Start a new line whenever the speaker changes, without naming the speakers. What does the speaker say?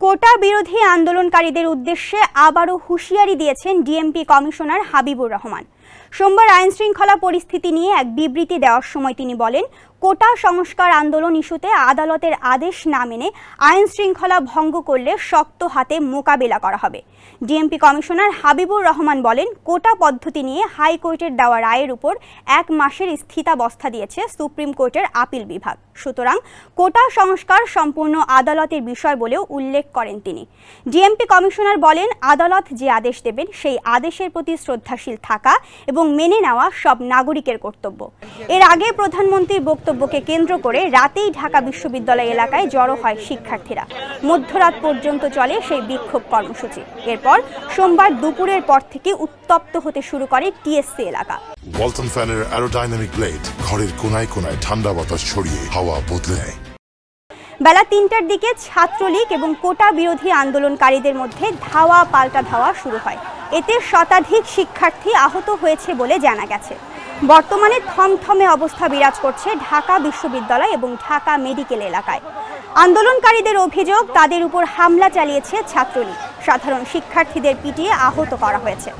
কোটা বিরোধী আন্দোলনকারীদের উদ্দেশ্যে আবারও হুঁশিয়ারি দিয়েছেন ডিএমপি কমিশনার হাবিবুর রহমান। সোমবার আইন শৃঙ্খলা পরিস্থিতি নিয়ে এক বিবৃতি দেওয়ার সময় তিনি বলেন, কোটা সংস্কার আন্দোলন ইস্যুতে আদালতের আদেশ না মেনে আইন শৃঙ্খলা ভঙ্গ করলে শক্ত হাতে মোকাবেলা করা হবে। ডিএমপি কমিশনার হাবিবুর রহমান বলেন, কোটা পদ্ধতি নিয়ে হাইকোর্টের দেওয়া রায়ের উপর এক মাসের স্থিতাবস্থা দিয়েছে সুপ্রিম কোর্টের আপিল বিভাগ। সুতরাং কোটা সংস্কার সম্পূর্ণ আদালতের বিষয় বলেও উল্লেখ করেন তিনি। ডিএমপি কমিশনার বলেন, আদালত যে আদেশ দেবেন, সেই আদেশের প্রতি শ্রদ্ধাশীল থাকা এবং মেনে নেওয়া সব নাগরিকের কর্তব্য। এর আগে প্রধানমন্ত্রীর বক্তব্যকে কেন্দ্র করে রাতেই ঢাকা বিশ্ববিদ্যালয় এলাকায় জড়ো হয় শিক্ষার্থীরা। মধ্যরাত পর্যন্ত চলে সেই বিক্ষোভ কর্মসূচি। এরপর সোমবার দুপুরের পর থেকে উত্তপ্ত হতে শুরু করে টিএসসি এলাকা।
ওয়ালটন ফ্যানের অ্যারোডাইনামিক ব্লেড ঘরের কোনায় কোনায় ঠান্ডা বাতাস ছড়িয়ে হাওয়া বদলে নেয়।
বেলা তিনটার দিকে ছাত্রলীগ এবং কোটা বিরোধী আন্দোলনকারীদের মধ্যে ধাওয়া পাল্টা ধাওয়া শুরু হয়। এতে শতাধিক শিক্ষার্থী আহত হয়েছে বলে জানা গেছে। বর্তমানে থমথমে অবস্থা বিরাজ করছে ঢাকা বিশ্ববিদ্যালয় এবং ঢাকা মেডিকেল এলাকায়। আন্দোলনকারীদের অভিযোগ, তাদের উপর হামলা চালিয়েছে ছাত্রলীগ। সাধারণ শিক্ষার্থীদের পিটিয়ে আহত করা হয়েছে।